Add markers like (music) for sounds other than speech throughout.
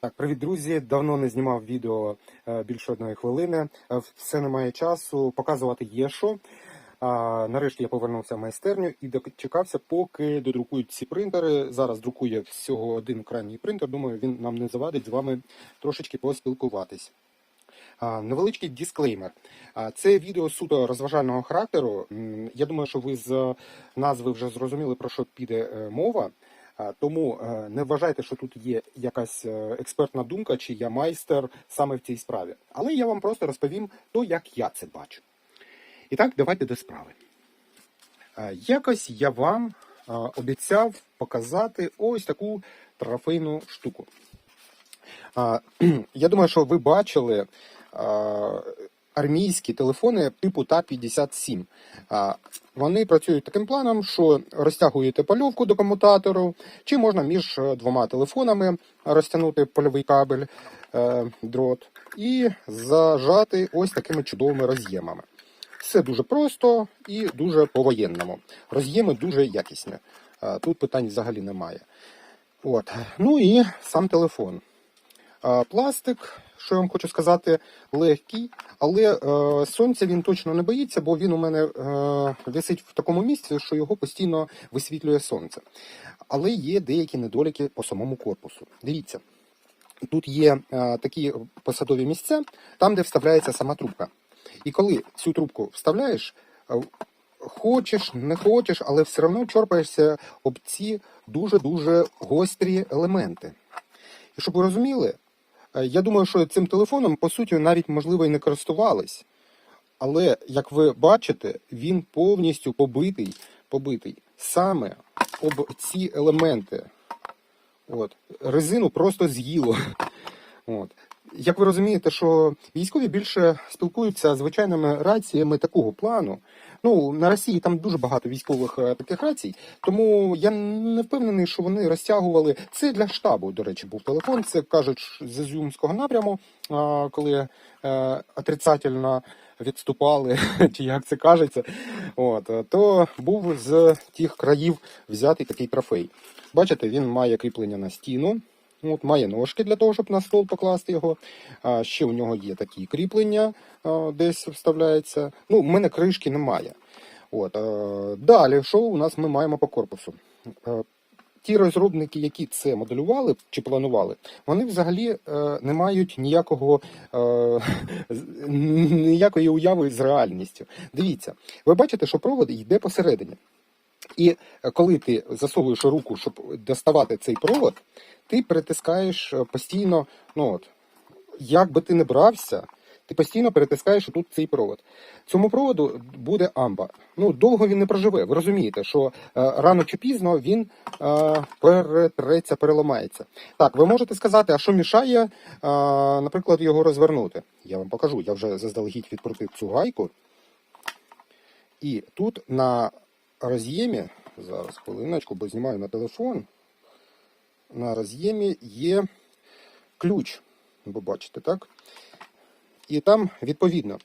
Так, привіт, друзі. Давно не знімав відео е, більше одної хвилини. Е, Все немає часу. Показувати є що. Нарешті я повернувся в майстерню і дочекався, поки додрукують ці принтери. Зараз друкує всього один крайній принтер. Думаю, він нам не завадить з вами трошечки поспілкуватись. Невеличкий дисклеймер. Це відео суто розважального характеру. Я думаю, що ви з назви вже зрозуміли, про що піде е, мова. Тому е, не вважайте, що тут є якась е, експертна думка, чи я майстер саме в цій справі. Але я вам просто розповім то, як я це бачу. І так, давайте до справи. Е, Якось я вам обіцяв показати ось таку трофейну штуку. (clears throat) Я думаю, що ви бачили армійські телефони типу ТА-57. Вони працюють таким планом, що розтягуєте польовку до комутатору, чи можна між е, двома телефонами розтягнути польовий кабель, е, дрот, і зажати ось такими чудовими роз'ємами. Все дуже просто і дуже по-воєнному. Роз'єми дуже якісні. Тут питань взагалі немає. От. Ну і сам телефон. Пластик, що я вам хочу сказати, легкий, але е, сонця він точно не боїться, бо він у мене е, висить в такому місці, що його постійно висвітлює сонце. Але є деякі недоліки по самому корпусу. Дивіться, тут є е, такі посадові місця, там, де вставляється сама трубка. І коли цю трубку вставляєш, е, хочеш, не хочеш, але все одно чорпаєшся об ці дуже-дуже гострі елементи. І щоб ви розуміли, я думаю, що цим телефоном, по суті, навіть можливо і не користувались. Але, як ви бачите, він повністю побитий, побитий саме об ці елементи. От. Резину просто з'їло. (laughs) От. Як ви розумієте, що військові більше спілкуються звичайними раціями такого плану. Ну, на Росії там дуже багато військових е, таких рацій, тому я не впевнений, що вони розтягували. Це для штабу, до речі, був телефон. Це кажуть з Ізюмського напряму, коли е, отрицательно відступали, (laughs) чи як це кажеться. От, е, то був з тих країв взятий такий трофей. Бачите, він має кріплення на стіну. От, має ножки для того, щоб на стол покласти його. А, ще у нього є такі кріплення, а, десь вставляється. Ну, в мене кришки немає. От, а, далі, що у нас ми маємо по корпусу? А, ті розробники, які це моделювали чи планували, вони взагалі е, не мають ніякого, е, (laughs) з- ніякої уяви з реальністю. Дивіться, ви бачите, що провод йде посередині. І коли ти засовуєш руку, щоб доставати цей провод, ти перетискаєш е, постійно, ну от, як би ти не брався, ти постійно перетискаєш тут цей провод. Цьому проводу буде амба. Ну, довго він не проживе. Ви розумієте, що е, рано чи пізно він е, перетреться, переламається. Так, ви можете сказати, а що мішає, е, наприклад, його розвернути? Я вам покажу. Я вже заздалегідь відкрутив цю гайку. І тут на роз'ємі, зараз хвилиночку, бо знімаю на телефон. На роз'ємі є ключ. Ви бачите, так? І там відповідно.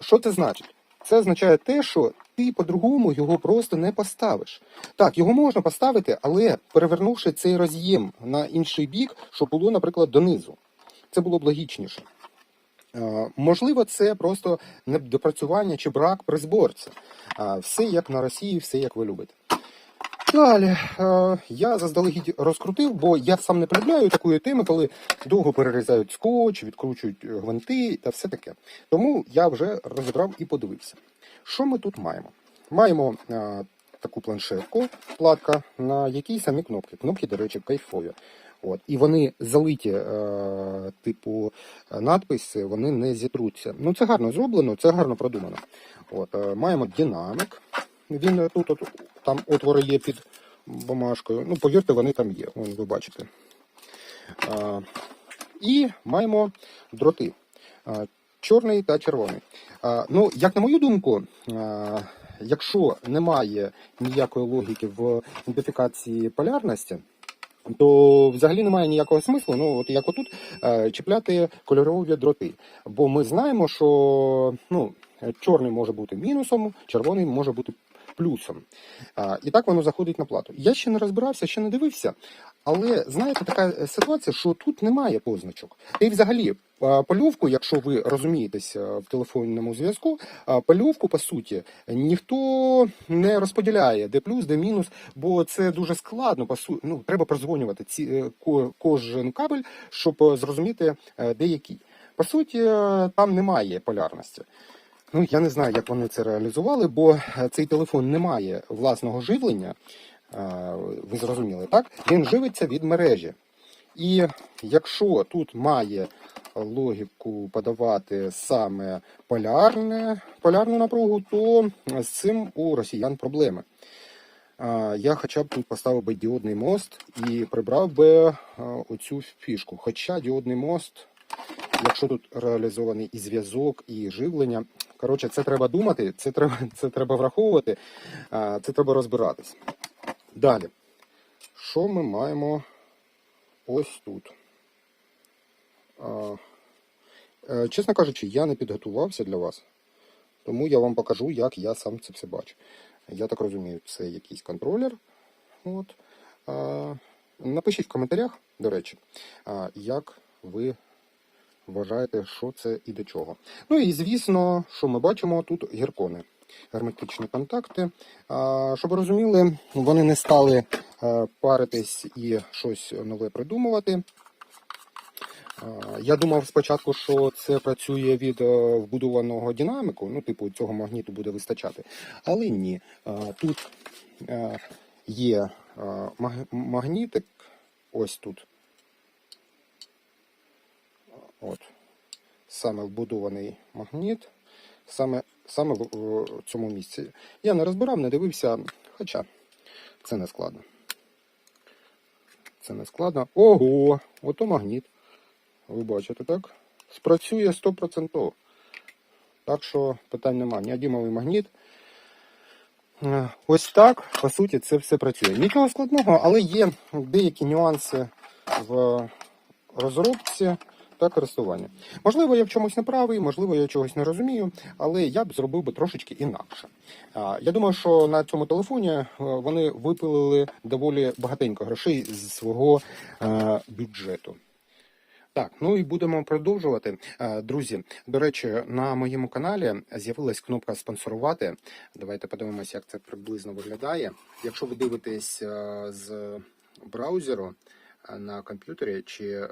Що це значить? Це означає те, що ти по-другому його просто не поставиш. Так, його можна поставити, але перевернувши цей роз'єм на інший бік, щоб було, наприклад, донизу. Це було б логічніше. Е, Можливо, це просто недопрацювання чи брак при зборці. Все як на Росії, все як ви любите. Далі е, я заздалегідь розкрутив, бо я сам не полюбляю такої теми, коли довго перерізають скотч, відкручують е, гвинти та все таке. Тому я вже розібрав і подивився. Що ми тут маємо? Маємо е, таку планшетку, платка, на якій самі кнопки. Кнопки, до речі, кайфові. От. І вони залиті, е, типу, надписи, вони не зітруться. Ну, це гарно зроблено, це гарно продумано. От, е, маємо динамик. Він е, тут, от, там отвори є під бумажкою. Ну, повірте, вони там є. Вон, ви бачите. А, і маємо дроти. А, чорний та червоний. А, ну, як на мою думку, а, якщо немає ніякої логіки в ідентифікації полярності, то взагалі немає ніякого смислу, ну от як отут е, чіпляти кольорові дроти. Бо ми знаємо, що ну, чорний може бути мінусом, червоний може бути плюсом. І так воно заходить на плату. Я ще не розбирався, ще не дивився, Але знаєте, така е, ситуація, що тут немає позначок. Й взагалі. е, Польовку, якщо ви розумієтеся в телефонному зв'язку, е, польовку по суті ніхто не розподіляє де плюс, де мінус, бо це дуже складно. По су... ну, треба прозвонювати ці кожен кабель, щоб зрозуміти де який. По суті, там немає полярності. Ну я не знаю, як вони це реалізували, бо цей телефон не має власного живлення. Ви зрозуміли, так? Він живиться від мережі. І якщо тут має логіку подавати саме полярне, полярну напругу, то з цим у росіян проблеми. Я хоча б тут поставив би діодний мост і прибрав би оцю фішку. Хоча діодний мост, якщо тут реалізований і зв'язок, і живлення, коротше, це треба думати, це треба, це треба враховувати, це треба розбиратись. Далі, що ми маємо ось тут? Е, Чесно кажучи, я не підготувався для вас, тому я вам покажу, як я сам це все бачу. Я так розумію, це якийсь контролер. От. Напишіть в коментарях, до речі, як ви вважаєте, що це і до чого. Ну і звісно, що ми бачимо тут гіркони. Герметичні контакти. Щоб розуміли, вони не стали е, паритись і щось нове придумувати. Я думав спочатку, що це працює від е, вбудованого динаміку, ну, типу, цього магніту буде вистачати. Але ні. Тут е, є магнітик, ось тут. От. Саме вбудований магніт, саме, саме в, цьому місці. Я не розбирав, не дивився, хоча це не складно. Це не складно. Ого, ото магніт. Ви бачите, так? Спрацює 100%. Так що питань нема. Неодімовий магніт. Е, Ось так, по суті, це все працює. Нічого складного, але є деякі нюанси в розробці та користуванні. Можливо, я в чомусь не правий, можливо, я чогось не розумію, але я б зробив би трошечки інакше. Я думаю, що на цьому телефоні е, вони випилили доволі багатенько грошей з свого е, бюджету. Так, ну і будемо продовжувати. Е, Друзі, до речі, на моєму каналі з'явилась кнопка спонсорувати. Давайте подивимося, як це приблизно виглядає. Якщо ви дивитесь з браузеру на комп'ютері чи е,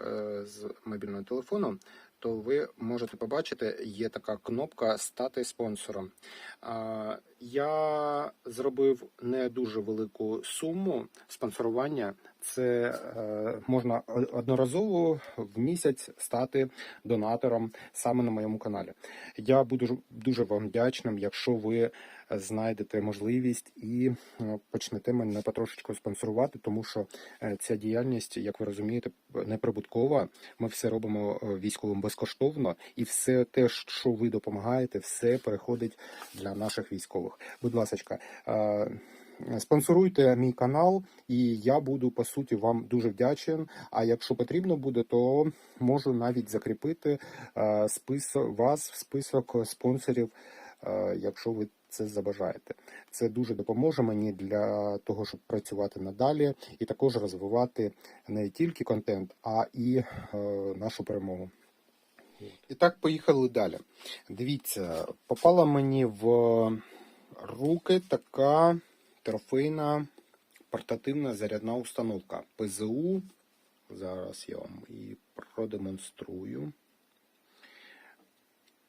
з мобільного телефону, то ви можете побачити, є така кнопка Стати спонсором. Я зробив не дуже велику суму спонсорування. Це е, можна одноразово в місяць стати донатором саме на моєму каналі. Я буду дуже вам вдячним, якщо ви знайдете можливість і е, почнете мене потрошечку спонсорувати, тому що е, ця діяльність, як ви розумієте, неприбуткова. Ми все робимо е, військовим безкоштовно, і все те, що ви допомагаєте, все переходить для наших військових. Будь ласка, спонсоруйте мій канал, і я буду по суті вам дуже вдячен. А якщо потрібно буде, то можу навіть закріпити е, список вас в список спонсорів, е, якщо ви це забажаєте. Це дуже допоможе мені для того, щоб працювати надалі і також розвивати не тільки контент, а і е, нашу перемогу. І так, поїхали далі. Дивіться, попала мені в руки така трофейна портативна зарядна установка ПЗУ. Зараз я вам її продемонструю.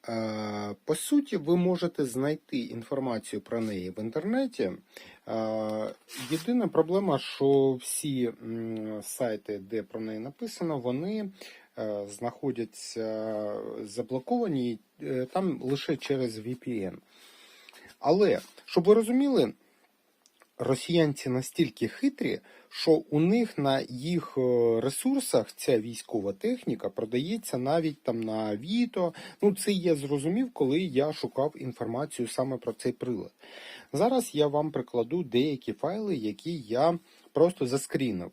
Е, По суті, ви можете знайти інформацію про неї в інтернеті. Е, Єдина проблема, що всі сайти, де про неї написано, вони е, знаходяться заблоковані там лише через VPN. Але, щоб ви розуміли, росіянці настільки хитрі, що у них на їх е, ресурсах ця військова техніка продається навіть там на Авіто. Ну, це я зрозумів, коли я шукав інформацію саме про цей прилад. Зараз я вам прикладу деякі файли, які я просто заскрінив.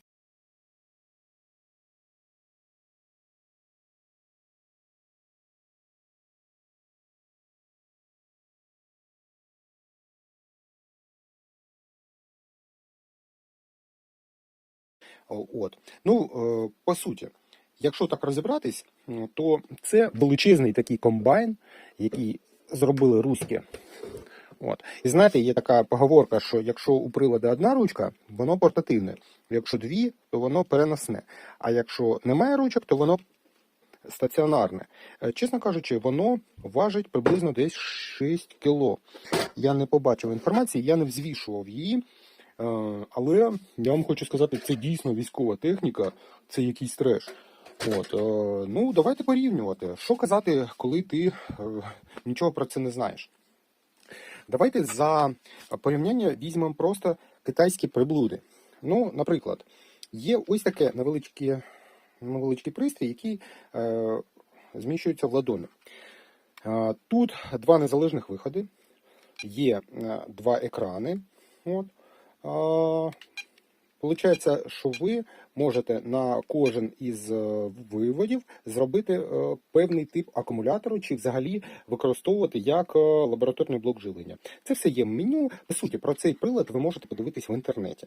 От. Ну, е, по суті, якщо так розібратись, то це величезний такий комбайн, який зробили руські. От. І знаєте, є така поговорка, що якщо у приладу одна ручка, воно портативне. Якщо дві, то воно переносне. А якщо немає ручок, то воно стаціонарне. Е, Чесно кажучи, воно важить приблизно десь 6 кіло. Я не побачив інформації, я не взвішував її. Е, Але я вам хочу сказати, це дійсно військова техніка, це якийсь треш. От, е, ну, давайте порівнювати. Що казати, коли ти е, нічого про це не знаєш? Давайте за порівняння візьмемо просто китайські приблуди. Ну, наприклад, є ось таке невеличке, невеличкий пристрій, який е, зміщується в ладоні. Е, тут два незалежних виходи, є е, два екрани. От. Получається, що ви можете на кожен із е, виводів зробити е, певний тип акумулятору, чи взагалі використовувати як е, лабораторний блок живлення. Це все є меню. По суті, про цей прилад ви можете подивитись в інтернеті.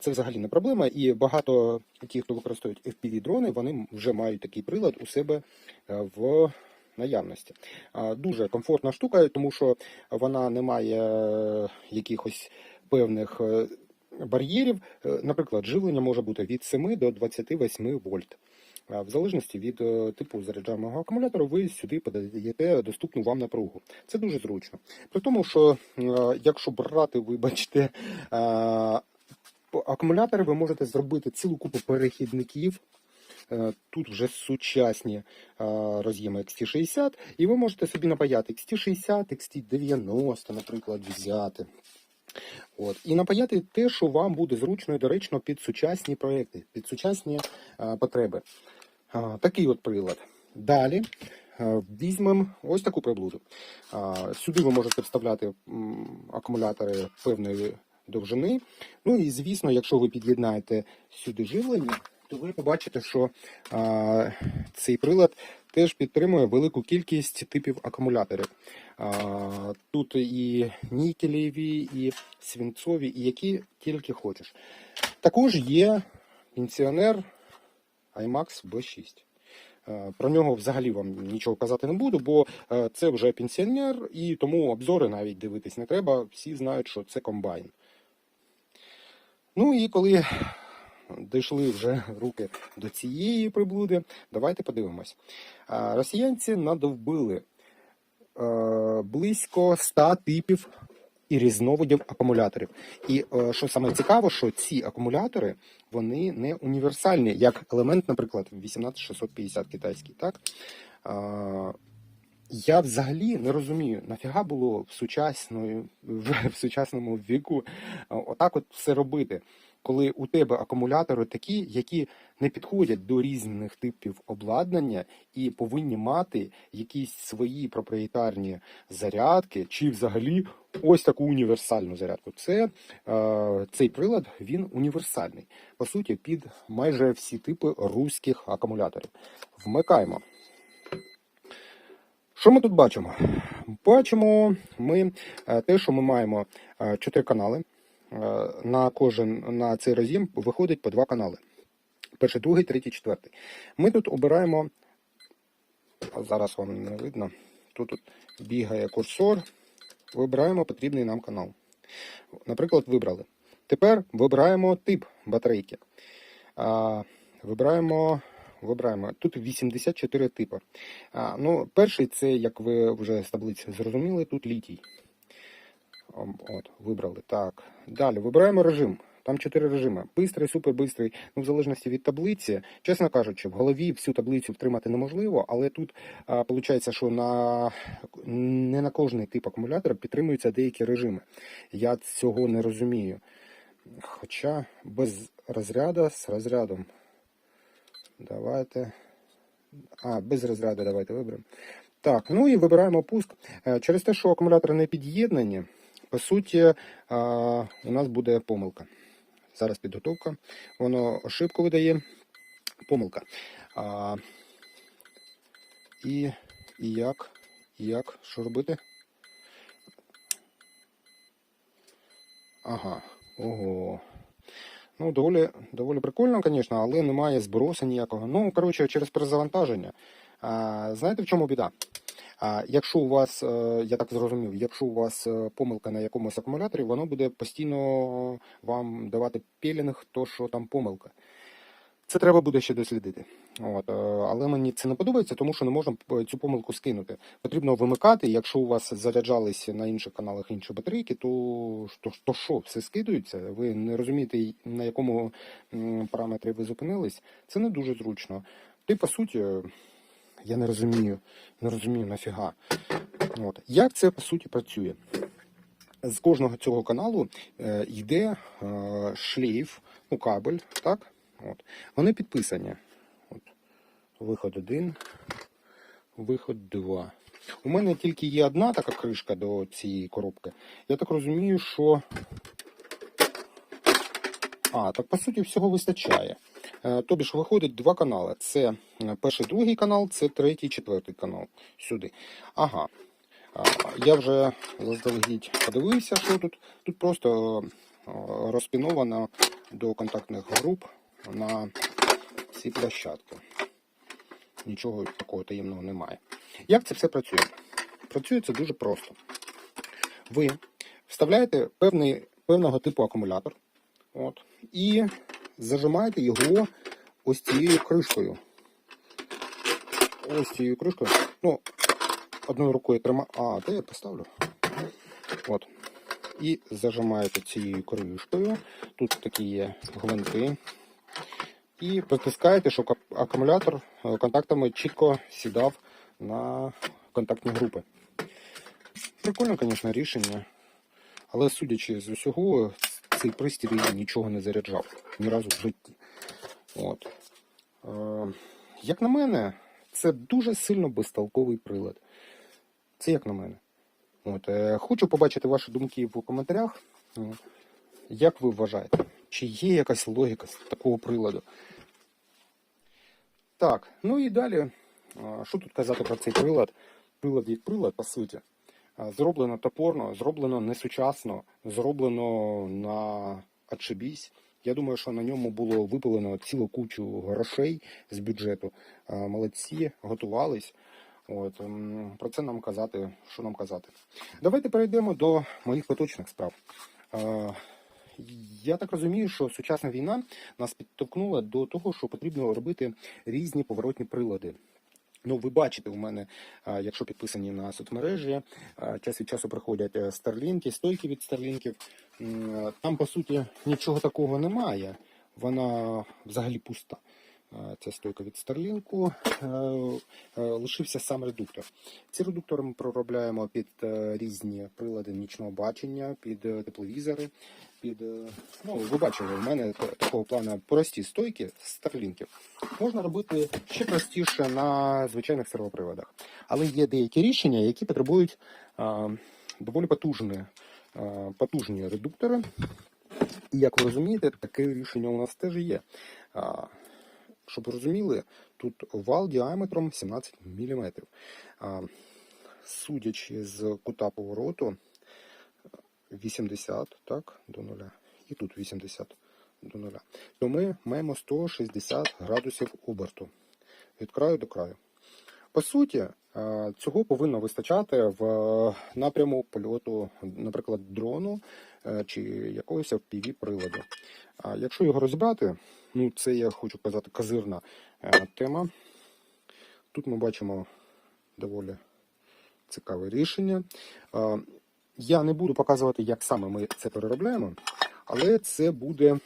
Це взагалі не проблема, і багато ті, хто використовують FPV-дрони, вони вже мають такий прилад у себе в наявності. Дуже комфортна штука, тому що вона не має якихось певних е, бар'єрів. Е, Наприклад, живлення може бути від 7 до 28 вольт. В залежності від е, типу заряджаного акумулятора, ви сюди подаєте доступну вам напругу. Це дуже зручно. При тому, що якщо брати, вибачте, акумулятори, ви можете зробити цілу купу перехідників. Тут вже сучасні роз'єми XT60, і ви можете собі напаяти XT60, XT90, наприклад, взяти. От. І напаяти те, що вам буде зручно і доречно під сучасні проекти, під сучасні а, потреби. А, такий от прилад. Далі а, візьмемо ось таку приблуду. А, сюди ви можете вставляти акумулятори певної довжини. Ну і звісно, якщо ви під'єднаєте сюди живлення, то ви побачите, що а, цей прилад теж підтримує велику кількість типів акумуляторів. А, тут і нікелеві, і свинцові, і які тільки хочеш. Також є пенсіонер IMAX B6. Е, Про нього взагалі вам нічого казати не буду, бо це вже пенсіонер, і тому обзори навіть дивитись не треба. Всі знають, що це комбайн. Ну і коли дійшли вже руки до цієї приблуди, давайте подивимось. Росіянці надовбили е, близько 100 типів і різновидів акумуляторів. І е, що саме цікаво, що ці акумулятори вони не універсальні, як елемент, наприклад, 18650 китайський. Так? Я взагалі не розумію, нафіга було в, сучасної, в, в сучасному віку е, отак от все робити, коли у тебе акумулятори такі, які не підходять до різних типів обладнання і повинні мати якісь свої проприєтарні зарядки, чи взагалі ось таку універсальну зарядку. Це е, цей прилад він універсальний. По суті, під майже всі типи руських акумуляторів. Вмикаємо. Що ми тут бачимо? Бачимо ми е, те, що ми маємо е, чотири канали. Е, На кожен на цей роз'єм виходить по два канали. Перший, другий, третій, четвертий. Ми тут обираємо. Зараз вам не видно. Тут, тут бігає курсор. Вибираємо потрібний нам канал. Наприклад, вибрали. Тепер вибираємо тип батарейки. Вибираємо. Вибираємо. Тут 84 типи. А, ну, перший це, як ви вже з таблиці зрозуміли, тут літій. От, вибрали. Так. Далі вибираємо режим. Там чотири режими: бистрий, супербистрий. Ну, в залежності від таблиці. Чесно кажучи, в голові всю таблицю втримати неможливо, але тут виходить, що на не на кожний тип акумулятора підтримуються деякі режими. Я цього не розумію. Хоча без розряду з розрядом. Давайте. А, без розряду давайте виберемо. Так, ну і вибираємо пуск. Е, Через те, що акумулятори не під'єднані, по суті, у нас буде помилка. Зараз підготовка. Воно ошибку видає. Помилка. І, і як? І як? Що робити? Ага. Ого. Ну, доволі, доволі прикольно, звісно, але немає збросу ніякого. Ну, коротше, через перезавантаження. А, знаєте, в чому біда? А, якщо у вас, е, я так зрозумів, якщо у вас е, помилка на якомусь акумуляторі, воно буде постійно вам давати пілінг, то що там помилка. Це треба буде ще дослідити. От, е, але мені це не подобається, тому що не можна цю помилку скинути. Потрібно вимикати. Якщо у вас заряджалися на інших каналах інші батарейки, то, то, то що, все скидується? Ви не розумієте, на якому параметрі ви зупинились. Це не дуже зручно. Ти, по суті, я не розумію, не розумію нафіга. От. Як це по суті працює? З кожного цього каналу е, йде е, шлейф, ну, кабель, так? От. Вони підписані. От. Виход 1, виход 2. У мене тільки є одна така кришка до цієї коробки. Я так розумію, що. А, так по суті всього вистачає. Е, Тобі ж виходить два канали. Це е, перший, другий канал, це третій, четвертий канал. Сюди. Ага. Я вже заздалегідь подивився, що тут. Тут просто е, розпіновано до контактних груп на ці площадки. Нічого такого таємного немає. Як це все працює? Працює це дуже просто. Ви вставляєте певний, певного типу акумулятор от, і зажимаєте його ось цією кришкою. Ось цією кришкою. Ну, одною рукою тримаю. А, де я поставлю? От. І зажимаєте цією кришкою. Тут такі є гвинти. І притискаєте, щоб акумулятор е, контактами чітко сідав на контактні групи. Прикольне, звісно, рішення. Але судячи з усього, цей пристрій нічого не заряджав ні разу в житті. От. Е, як на мене, це дуже сильно безтолковий прилад. Це як на мене. От, е, хочу побачити ваші думки в коментарях. Як ви вважаєте, чи є якась логіка з такого приладу? Так, ну і далі, а, що тут казати про цей прилад? Прилад як прилад, по суті. Зроблено топорно, зроблено несучасно, зроблено на отшибісь. Я думаю, що на ньому було випалено цілу кучу грошей з бюджету. Молодці, готувались. От, про це нам казати, що нам казати. Давайте перейдемо до моїх поточних справ. Я так розумію, що сучасна війна нас підтолкнула до того, що потрібно робити різні поворотні прилади. Ну, ви бачите, у мене, якщо підписані на соцмережі, час від часу приходять е, старлінки, стойки від старлінків. Е, Там, по суті, нічого такого немає. Вона взагалі пуста. Це стойка від Старлінку. Е, е, Лишився сам редуктор. Ці редуктори ми проробляємо під е, різні прилади нічного бачення, під тепловізори, під. Ну, ви бачили, у мене такого плану прості стойки з старлінків. Можна робити ще простіше на звичайних сервоприводах. Але є деякі рішення, які потребують доволі потужні, потужні редуктори. І як ви розумієте, таке рішення у нас теж є. Щоб розуміли, тут вал діаметром 17 мм. Судячи з кута повороту 80 так, до нуля, і тут 80 до нуля, то ми маємо 160 градусів оберту від краю до краю. По суті, цього повинно вистачати в напряму польоту, наприклад, дрону е, чи якогось fpv приладу. Якщо його розібрати, ну це я хочу казати козирна е, тема. Тут ми бачимо доволі цікаве рішення. Я не буду показувати, як саме ми це переробляємо, але це буде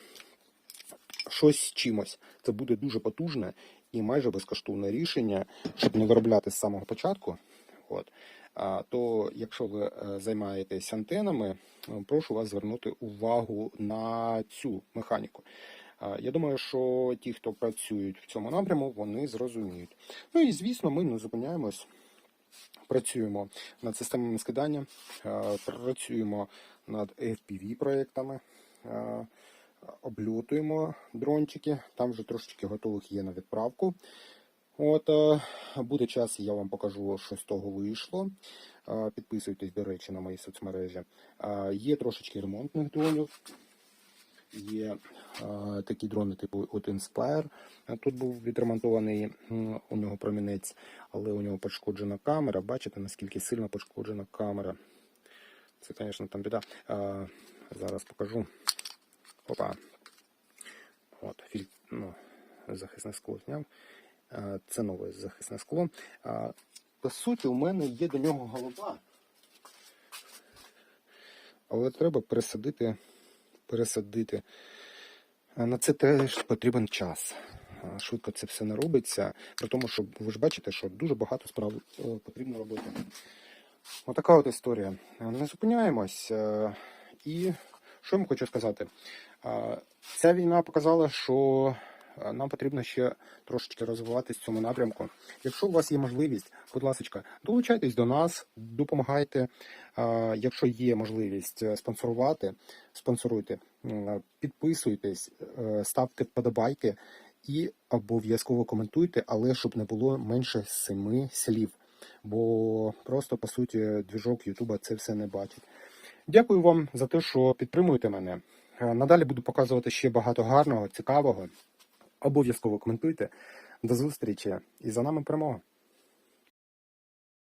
щось чимось. Це буде дуже потужне і майже безкоштовне рішення, щоб не виробляти з самого початку. От. А, то, якщо ви е, займаєтесь антенами, е, прошу вас звернути увагу на цю механіку. Я думаю, що ті, хто працюють в цьому напряму, вони зрозуміють. Ну і звісно, ми не зупиняємось. Працюємо над системами скидання, працюємо над FPV проєктами, е, облютуємо дрончики. Там вже трошечки готових є на відправку. От буде час, я вам покажу, що з того вийшло. Підписуйтесь, до речі, на мої соцмережі. Є трошечки ремонтних дронів. Є е, такі дрони, типу от Inspire. Тут був відремонтований у нього промінець, але у нього пошкоджена камера. Бачите, наскільки сильно пошкоджена камера. Це, звісно, там біда. Е, зараз покажу. Опа. От, філь... ну, захисне скло зняв. Е, Це нове захисне скло. Е, По суті, у мене є до нього голова. Але треба пересадити, пересадити. На це теж потрібен час. Швидко це все не робиться, при тому, що ви ж бачите, що дуже багато справ е, потрібно робити. Отака от історія. Не зупиняємось. е, І що я вам хочу сказати? Ця війна показала, що нам потрібно ще трошечки розвиватись в цьому напрямку. Якщо у вас є можливість, будь ласка, долучайтесь до нас, допомагайте. Якщо є можливість е, спонсорувати, спонсоруйте, підписуйтесь, е, ставте вподобайки і обов'язково коментуйте, але щоб не було менше семи слів. Бо просто по суті двіжок Ютуба це все не бачить. Дякую вам за те, що підтримуєте мене. Е, Надалі буду показувати ще багато гарного, цікавого. Обов'язково коментуйте. До зустрічі і за нами перемога.